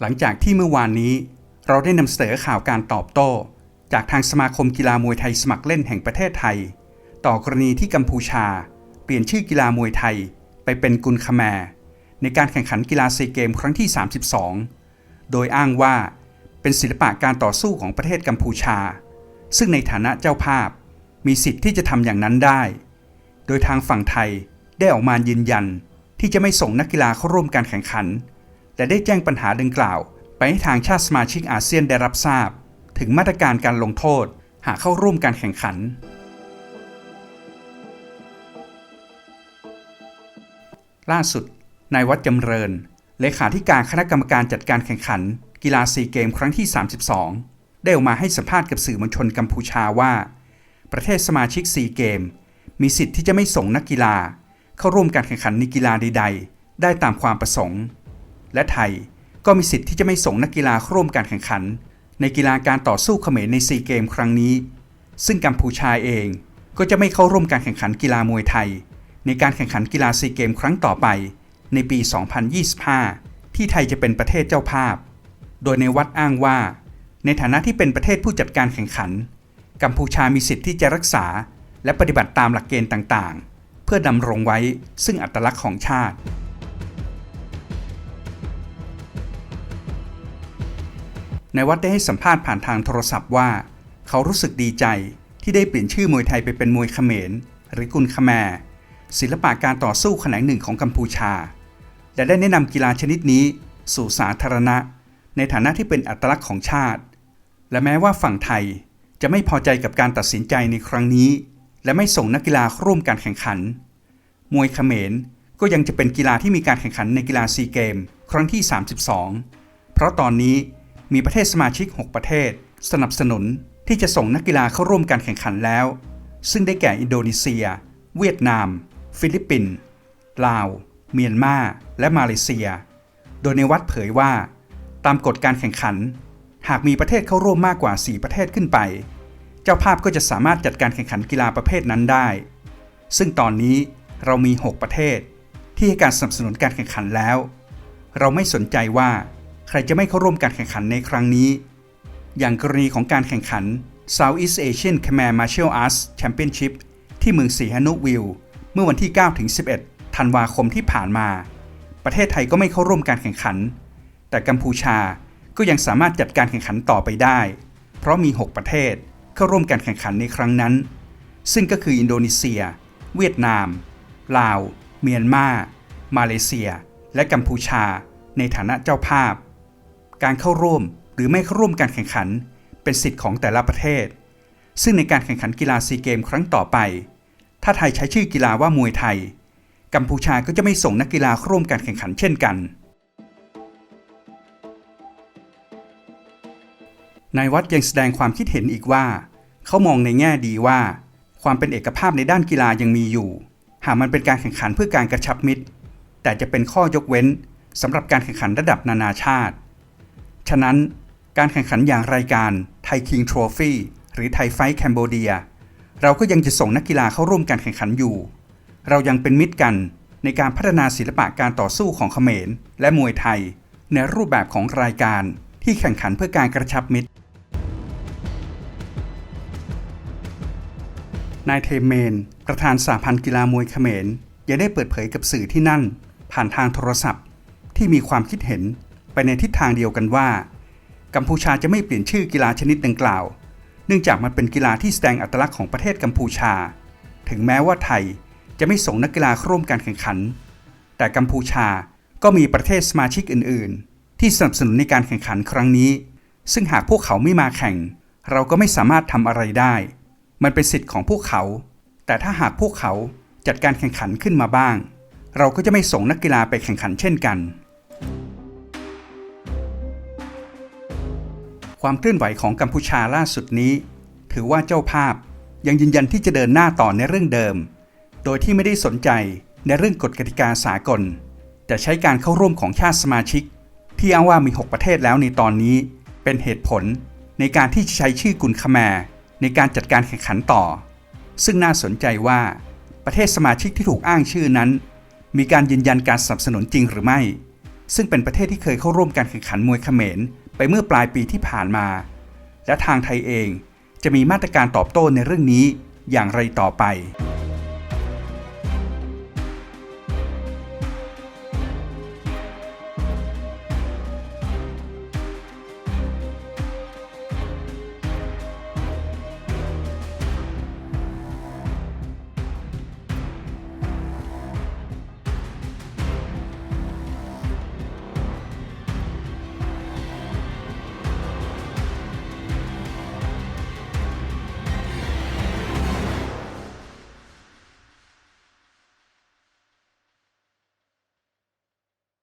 หลังจากที่เมื่อวานนี้ เราได้นำเสนอข่าวการตอบโต้ จากทางสมาคมกีฬามวยไทยสมัครเล่นแห่งประเทศไทย ต่อกรณีที่กัมพูชา เปลี่ยนชื่อกีฬามวยไทย ไปเป็นกุนคแมร์ในการแข่งขันกีฬาซีเกมครั้งที่ 32 โดยอ้างว่า เป็นศิลปะการต่อสู้ของประเทศกัมพูชา ซึ่งในฐานะเจ้าภาพ มีสิทธิ์ที่จะทำอย่างนั้นได้ โดยทางฝั่งไทยได้ออกมายืนยัน ที่จะไม่ส่งนักกีฬาเข้าร่วมการแข่งขัน และได้แจ้งปัญหาดังกล่าว ไปให้ทางชาติสมาชิกอาเซียนได้รับทราบ ถึงมาตรการการลงโทษ หากเข้าร่วมการแข่งขัน ล่าสุดนายวัดจำเริญ เลขาธิการคณะกรรมการจัดการแข่งขัน กีฬาซีเกมครั้งที่ 32 ได้ออกมาให้สัมภาษณ์กับสื่อมวลชนกัมพูชาว่า ประเทศสมาชิกซีเกม มีสิทธิ์ที่จะไม่ส่งนักกีฬา เข้าร่วมการแข่งขันในกีฬาใด ๆ ได้ตามความประสงค์ และไทย ก็มีสิทธิ์ที่จะไม่ส่งนักกีฬาเข้าร่วมการแข่งขัน ในกีฬาการต่อสู้เขมรในซีเกมครั้งนี้ ซึ่งกัมพูชาเองก็จะไม่เข้าร่วมการแข่งขันกีฬามวยไทย ในการแข่งขันกีฬาซีเกมครั้งต่อไป ในปี 2025 ที่ไทยจะเป็นประเทศเจ้าภาพ โดยในวัดอ้างว่า ในฐานะที่เป็นประเทศผู้จัดการแข่งขัน กัมพูชามีสิทธิ์ที่จะรักษา และปฏิบัติตามหลักเกณฑ์ต่างๆ เพื่อดำรงไว้ซึ่งอัตลักษณ์ของชาติ ในวัดได้ให้สัมภาษณ์ผ่านทางโทรศัพท์ว่า เขารู้สึกดีใจที่ได้เปลี่ยนชื่อมวยไทยไปเป็นมวยเขมร หรือกุนคแมศิลปะการต่อสู้แขนงหนึ่งของกัมพูชา และได้แนะนำกีฬาชนิดนี้สู่สาธารณะ ในฐานะที่เป็นอัตลักษณ์ของชาติ และแม้ว่าฝั่งไทยจะไม่พอใจกับการตัดสินใจในครั้งนี้ และไม่ส่งนักกีฬาร่วมการแข่งขัน มวยเขมรก็ยังจะเป็นกีฬาที่มีการแข่งขันในกีฬาซีเกม ครั้งที่ 32 เพราะตอนนี้ มีประเทศสมาชิก 6 ประเทศ สนับสนุนที่จะส่งนักกีฬาเข้าร่วมการแข่งขันแล้ว ซึ่งได้แก่อินโดนีเซีย เวียดนาม ฟิลิปปินส์ลาว เมียนมา และมาเลเซีย โดยในวัดเผยว่า ตามกฎการแข่งขัน หากมีประเทศเข้าร่วมมากกว่า 4 ประเทศขึ้นไป เจ้าภาพก็จะสามารถจัดการแข่งขันกีฬาประเภทนั้นได้ ซึ่งตอนนี้เรามี 6 ประเทศ ที่ให้การสนับสนุนการแข่งขันแล้ว เราไม่สนใจว่า ใครจะไม่เข้าร่วมการแข่งขันในครั้งนี้ อย่างกรณีของการแข่งขัน Southeast Asian Khmer Martial Arts Championship ที่เมืองสีฮานุวิลเมื่อวันที่9-11 ธันวาคมที่ผ่านมา ประเทศไทยก็ไม่เข้าร่วมการแข่งขัน แต่กัมพูชาก็ยังสามารถจัดการแข่งขันต่อไปได้ เพราะมี 6 ประเทศเข้าร่วมการแข่งขันในครั้งนั้น ซึ่งก็คืออินโดนีเซีย เวียดนาม ลาว เมียนมา มาเลเซีย และกัมพูชา ในฐานะเจ้าภาพ การเข้าร่วมหรือไม่เข้าร่วมการแข่งขัน เป็นสิทธิ์ของแต่ละประเทศ ซึ่งในการแข่งขันกีฬาซีเกมครั้งต่อไป ถ้าไทยใช้ชื่อกีฬาว่ามวยไทย กัมพูชาก็จะไม่ส่งนักกีฬาเข้าร่วมการแข่งขันเช่นกัน นายวัดยังแสดงความคิดเห็นอีกว่า เขามองในแง่ดีว่า ความเป็นเอกภาพในด้านกีฬายังมีอยู่ หากมันเป็นการแข่งขันเพื่อการกระชับมิตร แต่จะเป็นข้อยกเว้นสำหรับการแข่งขันระดับนานาชาติ ฉะนั้นการแข่งขันอย่างรายการไทยคิงทรอฟี่หรือไทยไฟท์แคนโบเดียเราก็ยังจะส่งนักกีฬาเข้าร่วมการแข่งขันอยู่ เรายังเป็นมิตรกันในการพัฒนาศิลปะการต่อสู้ของเขมร และมวยไทย ในรูปแบบของรายการที่แข่งขันเพื่อการกระชับมิตร นายเทมเมน ประธานสาพันธ์กีฬามวยเขมรยังได้เปิดเผยกับสื่อที่นั่น ผ่านทางโทรศัพท์ ที่มีความคิดเห็น ไปในทิศทางเดียวกันว่า กัมพูชาจะไม่เปลี่ยนชื่อกีฬาชนิดดังกล่าว เนื่องจากมันเป็นกีฬาที่แสดงอัตลักษณ์ของประเทศกัมพูชา ถึงแม้ว่าไทยจะไม่ส่งนักกีฬาเข้าร่วมการแข่งขัน แต่กัมพูชาก็มีประเทศสมาชิกอื่น ๆ ที่สนับสนุนในการแข่งขันครั้งนี้ ซึ่งหากพวกเขาไม่มาแข่ง เราก็ไม่สามารถทำอะไรได้ มันเป็นสิทธิ์ของพวกเขา แต่ถ้าหากพวกเขาจัดการแข่งขันขึ้นมาบ้าง เราก็จะไม่ส่งนักกีฬาไปแข่งขันเช่นกัน ความเคลื่อนไหวของกัมพูชาล่าสุดนี้ ถือว่าเจ้าภาพยังยืนยันที่จะเดินหน้าต่อในเรื่องเดิม โดยที่ไม่ได้สนใจในเรื่องกฎกติกาสากล แต่ใช้การเข้าร่วมของชาติสมาชิก ที่อ้างว่ามี 6 ประเทศแล้วในตอนนี้ เป็นเหตุผลในการที่จะใช้ชื่อกุนคแมร์ในการจัดการแข่งขันต่อ ซึ่งน่าสนใจว่าประเทศสมาชิกที่ถูกอ้างชื่อนั้น มีการยืนยันการสนับสนุนจริงหรือไม่ ซึ่งเป็นประเทศที่เคยเข้าร่วมการแข่งขันมวยเขมร ไปเมื่อปลายปีที่ผ่านมา และทางไทยเองจะมีมาตรการตอบโต้ในเรื่องนี้อย่างไรต่อไป